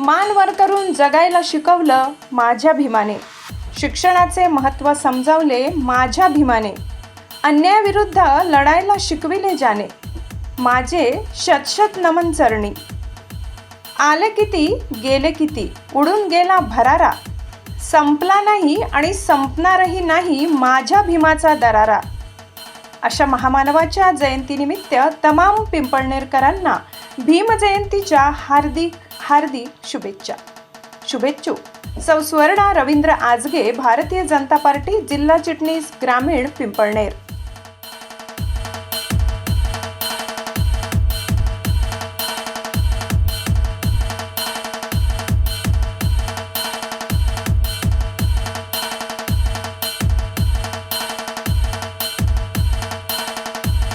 मानवर करून जगायला शिकवलं माझ्या भीमाने. शिक्षणाचे महत्त्व समजावले माझ्या भीमाने. अन्यायाविरुद्ध लढायला शिकविले ज्याने. माझे शतशत नमन चरणी. आले किती गेले किती उडून गेला भरारा. संपला नाही आणि संपणारही नाही माझ्या भीमाचा दरारा. अशा महामानवाच्या जयंतीनिमित्त तमाम पिंपळनेरकरांना भीमजयंतीच्या हार्दिक हार्दिक शुभेच्छा. शुभेच्छू. सौ स्वर्णा रवींद्र आजगे भारतीय जनता पार्टी जिल्हा चिटणीस ग्रामीण पिंपळनेर.